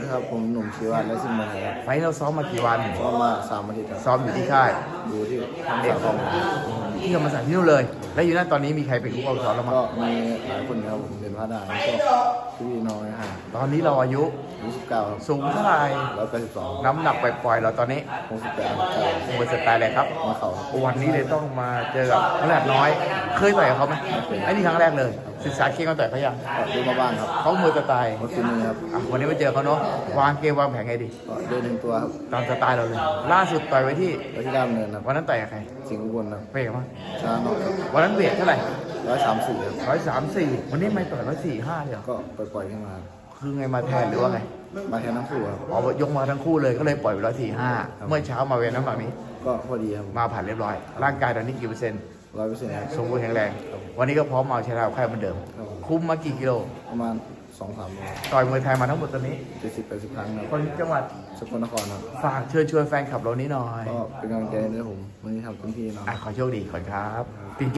นะครับผมหนุ่มชีวะและซิมมันครับไฟล์เราซ้อมมากี่วัน ก็มาสามอาทิตย์ครับซ้อมอยู่ที่ค่ายอยู่ที่ทางเด็กของที่ธรรมศาสตร์ที่นู่นเลย แล้วอยู่นั่นตอนนี้มีใครเป็นผู้เอาซ้อมเราก็มั้งมีหลายคนนะครับผมเป็นพระดานก็พี่น้องนะฮะตอนนี้เราอายุยี่สิบเก้าครับสูงเท่าไหร่ร้อยแปดสิบสองน้ำหนักปล่อยๆเราตอนนี้หกสิบแปดมวยสไตล์อะไรครับมาเขาครับวันนี้เลยต้องมาเจอกับขนาดน้อย เคยต่อยกับเขาไหมไอ้นี่ครั้งแรกเลย ศึกษาเคียงกันต่อยเขายังก็ดูมาบ้างครับเขามวยสไตล์มาฟินมือครับอะวันนี้มาเจอเขาเนาะวางเกมวางแผนไงดีก็เดินหนึ่งตัวครับตามสไตล์เราเลย ล่าสุดต่อยไว้ที่ไว้ที่ด้ามเนินครับวันนั้นต่อยกับใครสิงห์อุบลครับเป๊ะมากชนะนอกครับวันนั้นเวทเท่าไหร่ร้อยสามสี่ครับร้อยสามสี่วันนี้ไม่ต่อยร้อยสี่ห้าเลยเหรอก็ปล่อยๆขึ้นมาครับคือไงมาแทนหรือว่าไงมาแทนทั้งคู่ครับอ๋อยกมาทั้งคู่เลยก็เลยปล่อยไปร้อยสี่ห้าเมื่อเช้ามาเวรน้ำหนักนี้ก็พอดีครับมาผ่านเรียบร้อย ร่างกายตอนนี้กี่เปอร์เซ็นต์ ร้อยเปอร์เซ็นต์ครับ สมบูรณ์แข็งแรงวันนี้ก็พร้อมมาเอาชนะกับใครเหมือนเดิม ครับผมคุ้มมากี่กิโล ประมาณสองสามโลต่อยมวยไทยมาทั้งหมดตอนนี้ เจ็ดสิบแปดสิบครั้งครับคนจังหวัดสกลนครครับ ฝากเชิญชวนแฟนคลับเรานี้หน่อยก็เป็นกำลังใจให้ด้วยผมวันนี้ทำเต็มที่เนาะ อะขอโชคดีก่อนครับจริง